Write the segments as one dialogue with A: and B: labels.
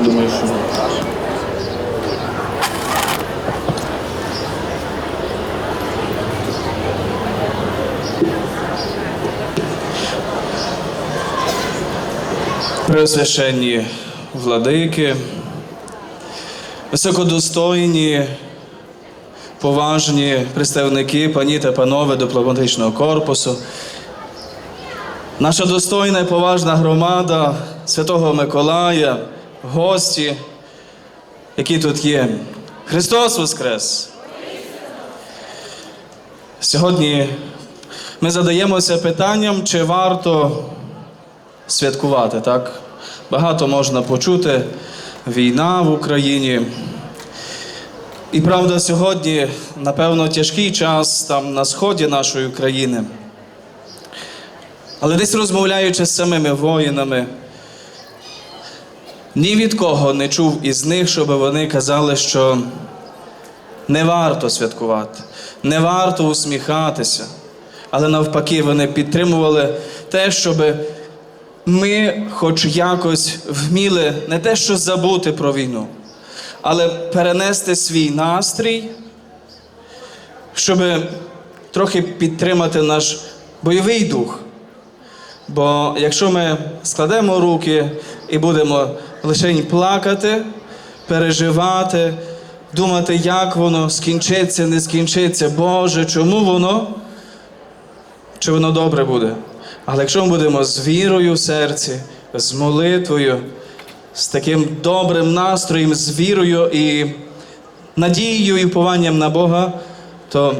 A: Думаю, що ні. Преосвященні владики, високодостойні, поважні представники, пані та панове дипломатичного корпусу, наша достойна і поважна громада Святого Миколая, гості, які тут є. Христос Воскрес! Сьогодні ми задаємося питанням, чи варто святкувати, так? Багато можна почути. Війна в Україні. І правда, сьогодні, напевно, тяжкий час там на сході нашої країни. Але десь розмовляючи з самими воїнами, ні від кого не чув із них, щоб вони казали, що не варто святкувати, не варто усміхатися. Але навпаки, вони підтримували те, щоб ми, хоч якось, вміли не те, що забути про війну, але перенести свій настрій, щоб трохи підтримати наш бойовий дух. Бо якщо ми складемо руки і будемо лише плакати, переживати, думати, як воно скінчиться, не скінчиться, Боже, чому воно? Чи воно добре буде? Але якщо ми будемо з вірою в серці, з молитвою, з таким добрим настроєм, з вірою і надією і упованням на Бога, то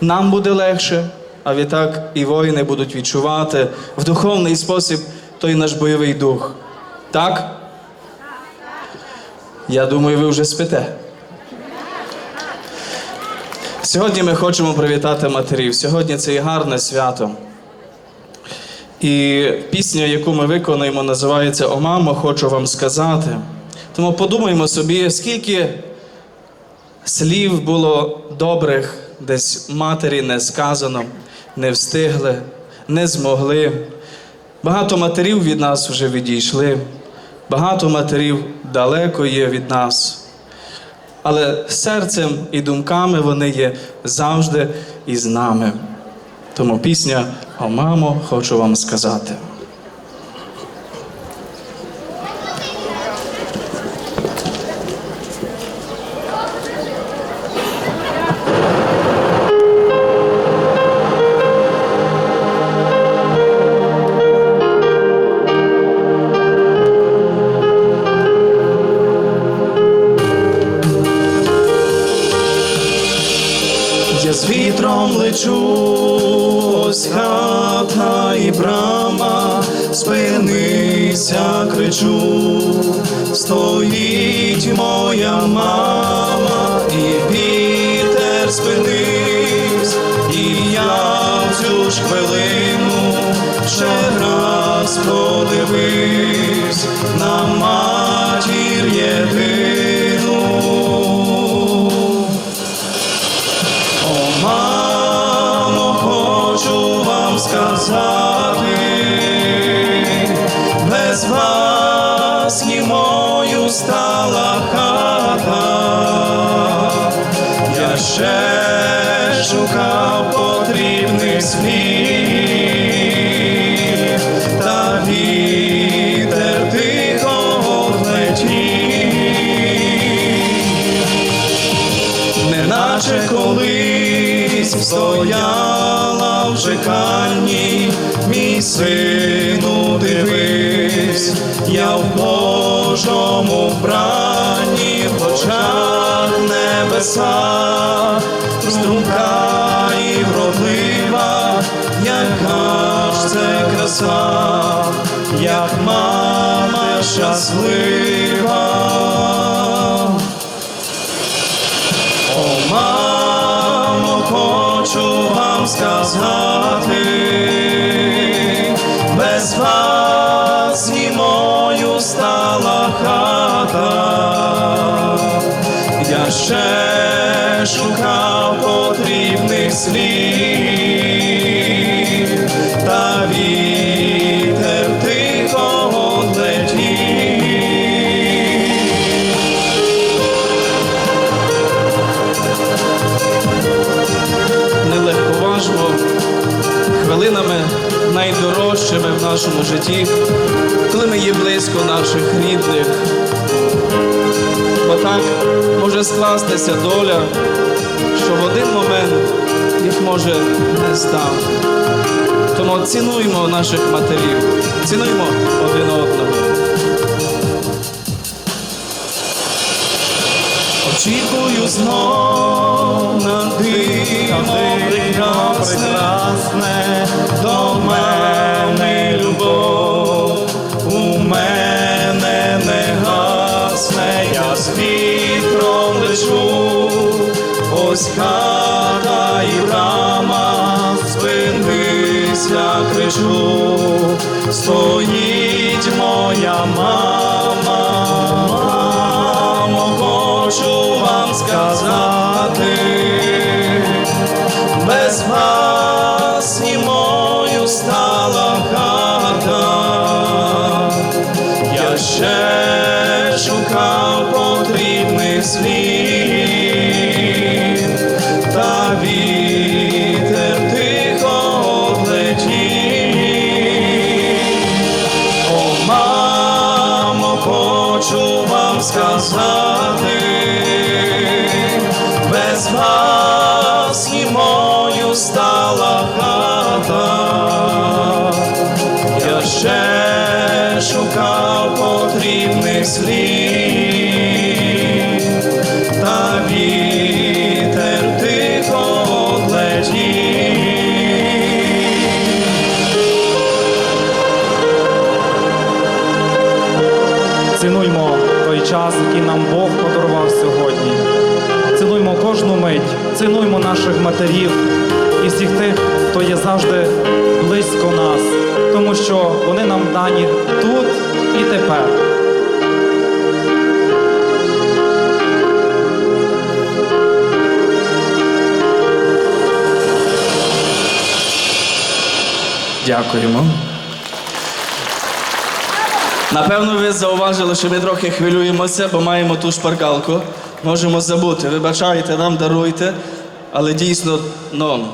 A: нам буде легше, а відтак і воїни будуть відчувати в духовний спосіб той наш бойовий дух. Так? Я думаю, ви вже спите. Сьогодні ми хочемо привітати матерів. Сьогодні це і гарне свято. І пісня, яку ми виконуємо, називається О, мамо, хочу вам сказати. Тому подумаймо собі, скільки слів було добрих, десь матері не сказано, не встигли, не змогли. Багато матерів від нас вже відійшли, багато матерів далеко є від нас. Але серцем і думками вони є завжди із нами. Тому пісня О, мамо, хочу вам сказати. Хата і брама, спинися, кричу, стоїть моя мама, і вітер спинився, і я в цю ж хвилину ще раз подивився на матір єдину. Чеканні, мій сину дивись, я в Божому вбранні, в очах небеса, струнка і вродлива, яка ж це краса, як мама щаслива. Хочу вам сказати, без вас німою стала хата, я ще шукав потрібних слів, нашому житті, коли ми є близько наших рідних. Бо так може скластися доля, що в один момент їх може не стати. Тому цінуймо наших матерів, цінуймо один одного. Очікую знов на диво до мене любов, у мене не гасне, я з лечу, ось хата і брама, стоїть моя мама, мамо, хочу вам сказати хочу вам сказати, без вас німою стала хата, я ще шукав потрібних слів,
B: цінуймо наших матерів і всіх тих, хто є завжди близько нас, тому що вони нам дані тут і тепер.
A: Дякуємо. Напевно, ви зауважили, що ми трохи хвилюємося, бо маємо ту шпаргалку. Можемо забути. Вибачайте, нам даруйте. Але дійсно, ну,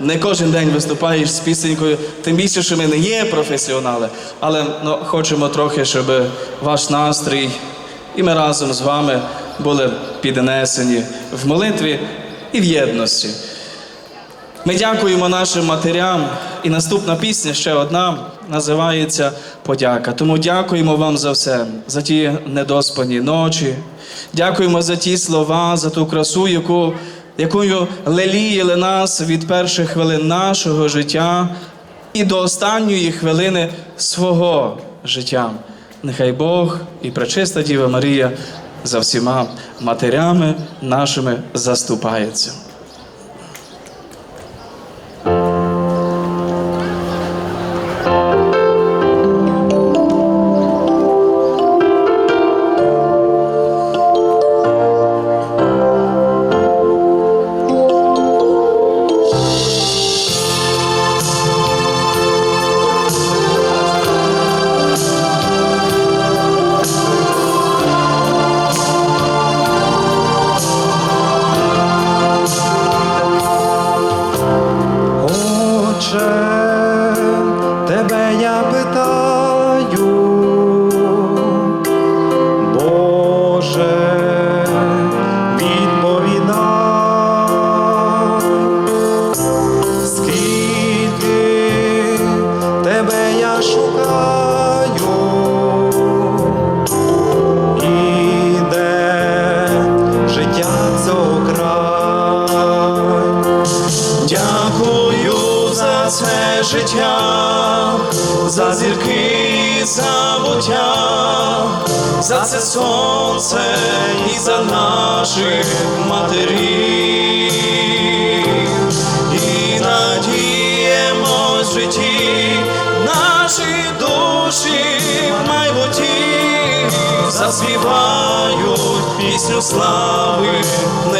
A: не кожен день виступаєш з пісенькою, тим більше, що ми не є професіонали, але ну, хочемо трохи, щоб ваш настрій і ми разом з вами були піднесені в молитві і в єдності. Ми дякуємо нашим матерям. І наступна пісня, ще одна, називається Подяка. Тому дякуємо вам за все, за ті недоспані ночі. Дякуємо за ті слова, за ту красу, яку, якою леліяли нас від перших хвилин нашого життя і до останньої хвилини свого життя. Нехай Бог і пречиста Діва Марія за всіма матерями нашими заступається. За за це сонце і за наших матерів. І надіємось в житті наші душі в майбутті заспівають пісню слави в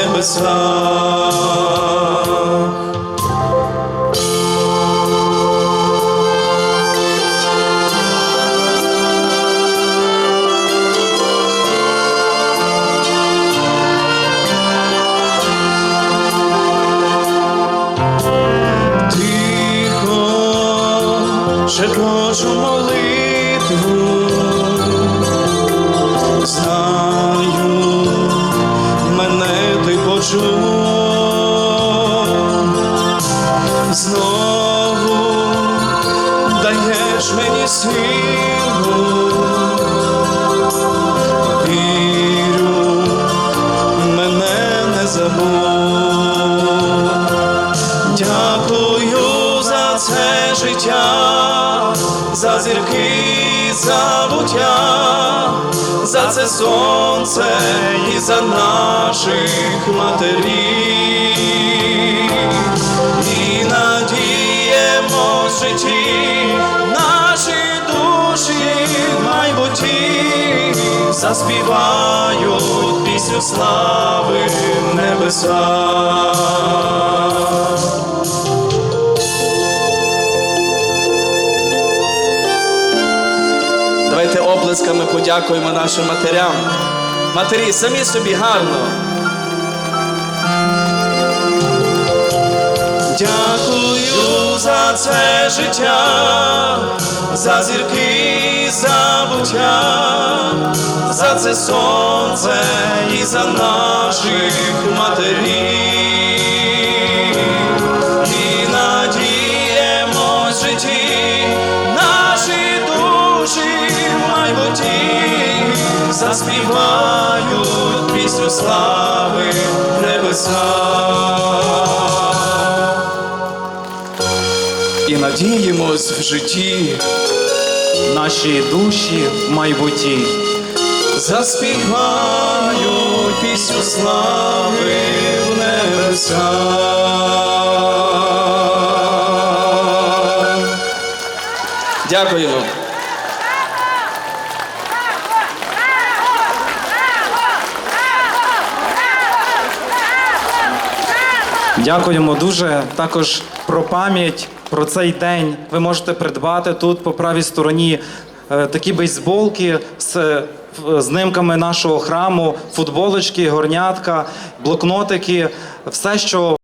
A: життя, за зірки забуття, за це сонце і за наших матерів. І надіємо в житті наші душі в майбутті заспівають пісню слави в небесах. Оплесками подякуємо нашим матерям. Матері, самі собі гарно. Дякую за це життя, за зірки забуття, за це сонце і за наших матерів. Заспівають пісню слави в небесах. І надіємось в житті,
B: Наші душі в майбутті.
A: заспівають пісню слави в небесах. Дякуємо.
B: Дякуємо дуже. Також про пам'ять про цей день ви можете придбати тут по правій стороні е, такі бейсболки з е, знимками нашого храму, футболочки, горнятка, блокнотики, все, що